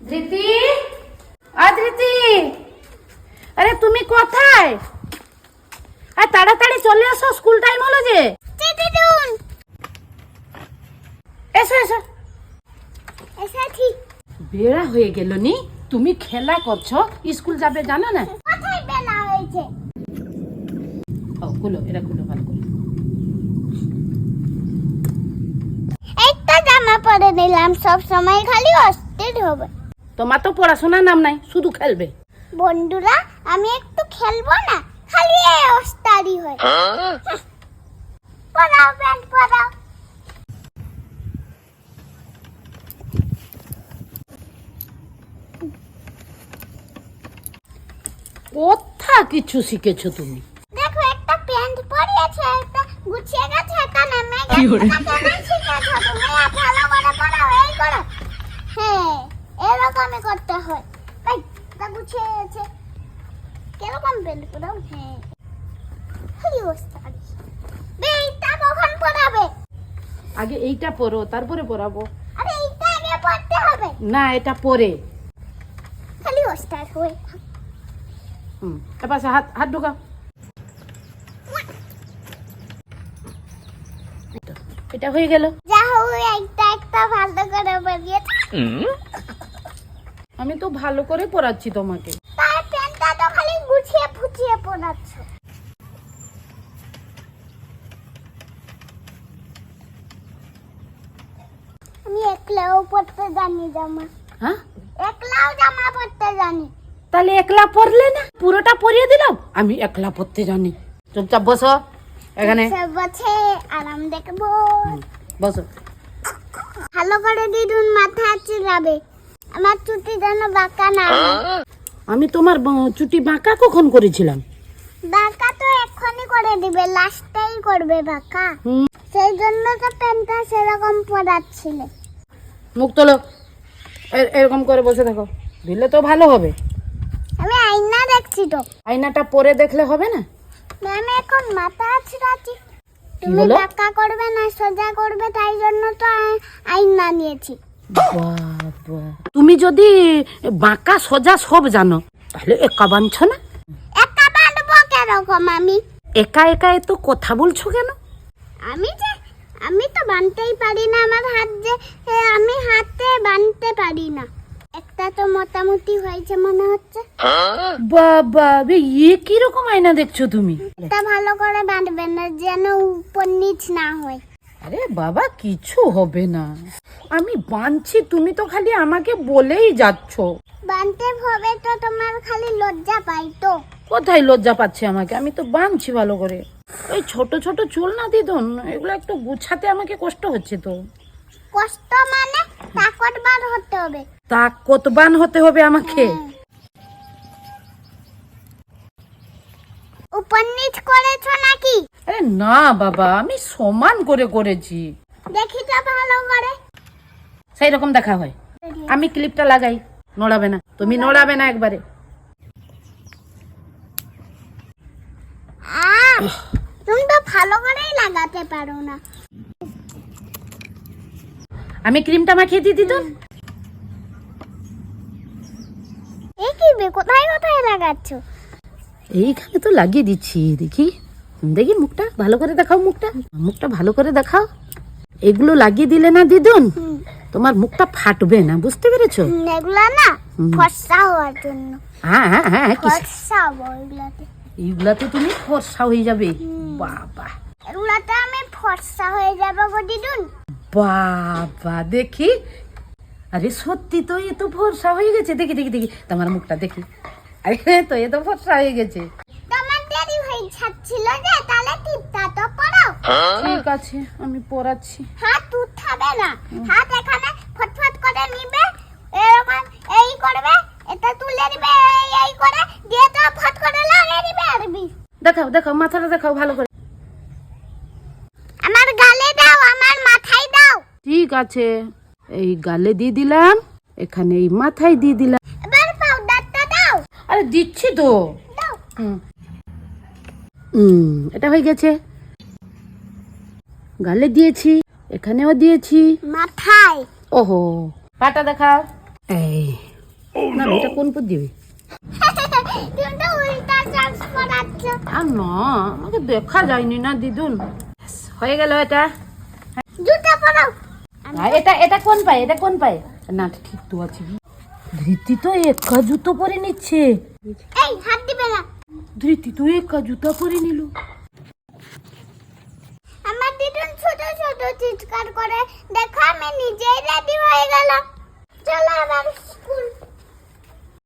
ধৃতি? আরে তুমি কোথায়? আর তাড়াতাড়ি চলে আসো স্কুল টাইম হলো যে। এসো এসো। বেড়া হয়ে গেল নি? তুমি খেলা করছ স্কুল যাবে জানো না? কোথায় বেলা হয়েছে? ও খুলো এটা খুলো ভালো করে। একটা জামা পরে নিলাম সব সময় খালি অস্থির হবে। তোমার তো পড়াশোনার নাম নাই শুধু খেলবে। বন্ধুরা আমি একটু খেলব না খালি এই অস্তারি হয়। পড়াও প্যান্ট পড়াও। কোথা কিছু শিখেছো তুমি? দেখো একটা প্যান্ট পরিয়েছে একটা গুছিয়ে গেছে একটা নেমে কি গেছে। করে? শিখেছো তুমি ভালো করে পড়াও এই করো। হ্যাঁ। এরকমই করতে হয়। এই তা গুছিয়ে গেছে কীরকম প্যান্ট পরাও? হ্যাঁ। এইটা কখন পরাবে? আগে এইটা পরো তারপরে পরাবো। আরে এইটা আগে পড়তে হবে। না এটা পরে। খালি ওস্তাদ হয়ে হুম এবার হাত হাত ঢোকাও। এটা- এটা হয়ে গেল। যা হোক একটা একটা ভালো করে বেরিয়েছে আমি তো ভালো করে পড়াচ্ছি তোমাকে। তার প্যান্টটা তো খালি গুছিয়ে ফুছিয়ে পড়াচ্ছ। আমি একলাও পড়তে জানি জামা। হ্যাঁ? একলাও জামা পড়তে জানি। তাহলে একলা পড়লে না? পুরোটা পরিয়ে দিলাম? আমি একলা পড়তে জানি। চুপচাপ বসো। এখানে। বসে আরাম দেখব। বসো। ভালো করে দিদুন মাথা চিরাবে আমার চুটি যেন বাঁকা না আমি তোমার চুটি বাঁকা কখন করেছিলাম? বাঁকা তো এক্ষুনি করে দিবে লাস্টেই করবে বাঁকা। সেই জন্য তো প্যান্টটা সেরকম পরাচ্ছিলে। মুখ তোলো। এরকম করে বসে থাকো। দিলে তো ভালো হবে। আমি আয়না দেখছি তো। আয়নাটা পরে দেখলে হবে না? আমি এখন মাথা আছড়াচ্ছি তুমি বাঁকা করবে না সোজা করবে তাই জন্য তো আয়না নিয়েছি। তুমি যদি বাঁকা সোজা সব জানো তাহলে একা বাঁধছো না? একা বাঁধবো কেরকম আমি একা একা এত কথা বলছো কেন? আমি যে আমি তো বানতেই পারি না আমার হাত যে আমি হাতে বানতে পারি না। একটা তো মোটামুটি হয়েছে মনে হচ্ছে। বাবা বে ইয়ে কীরকম আয়না দেখছ তুমি? এটা ভালো করে বাঁধবে না যেন উপর নিচ না হয়। আরে বাবা কিছু হবে না। আমি বাঁধছি তুমি তো খালি আমাকে বলেই যাচ্ছ। বানতে হবে তো তোমার খালি লজ্জা পাই তো। কোথায় লজ্জা পাচ্ছে আমাকে? আমি তো বাঁধছি ভালো করে। ওই ছোট ছোট চুল না দিদন এগুলো একটু গুছাতে আমাকে কষ্ট হচ্ছে তো। কষ্ট মানে তাকত বার হতে হবে। তা কতবান হতে হবে আমাকে হ্যাঁ। উপর নিচ করেছ নাকি আরে না বাবা আমি সমান করে করেছি। দেখি তো ভালো করে। সেই রকম দেখা হয়। আমি ক্লিপটা লাগাই নড়াবে না। তুমি নড়াবে না একবারে। তুমি তো ভালো করেই লাগাতে পারো না। আমি ক্রিমটা মাখিয়ে দিই দিদন? এই কি কোথায় কোথায় লাগাচ্ছ? এইখানে তো লাগিয়ে দিচ্ছি দেখি। দেখি মুখটা ভালো করে দেখাও মুখটা। মুখটা ভালো করে দেখাও। এগুলো লাগিয়ে দিলে না দিদুন? তোমার মুখটা ফাটবে না বুঝতে পেরেছ? এগুলা না ফর্সা হওয়ার জন্য। হ্যাঁ হ্যাঁ হ্যাঁ ফর্সা হব এগুলাতে। তুমি ফর্সা হয়ে যাবে। বাবা। এগুলাতে আমি ফর্সা হয়ে যাব গো দিদুন। বাবা দেখি। আরে সত্যি তো এ তো ফর্সা হয়ে গেছে। দেখি দেখি দেখি। তোমার মুখটা দেখি। আরে তো এ তো ফর্সা হয়ে গেছে। দেরি হয়ে যে তাহলে টিপটা তো পড়াও ঠিক আছে আমি পড়াচ্ছি। হাত উঠাবে না। হাত এখানে ফটফট করে নিবে এরকম এই করবে এটা তুলে দিবে এই এই করে দিয়ে তো ফট করে লাগিয়ে দিবে আর বিষ দেখাও দেখাও মাথাটা দেখাও ভালো করে। আমার গালে দাও আমার মাথায় দাও। ঠিক আছে এই গালে দিয়ে দিলাম এখানে এই মাথায় দিয়ে দিলাম। এবার পাউডারটা দাও। আরে দিচ্ছি তো। দাও। হুম। হুম, এটা হয়ে গেছে। গালে দিয়েছি এখানেও দিয়েছি। মাথায়। ওহো পাটা দেখাও। এই। না এটা কোন পর দিবি? আর না আমাকে দেখা যায়নি না দিদুন। হয়ে গেল এটা। জুতা পরাও এটা এটা কোন পায়ে এটা কোন পায়ে? না ঠিক তো আছে। ধৃতি তো একা জুতো পরে নিচ্ছে। এই হাত দিবে না। ধৃতি তো একা জুতা পরে নিল। আমার দিদুন ছোট ছোট চিৎকার করে, দেখো, আমি নিজেই রেডি হয়ে গেলাম। চলো এবার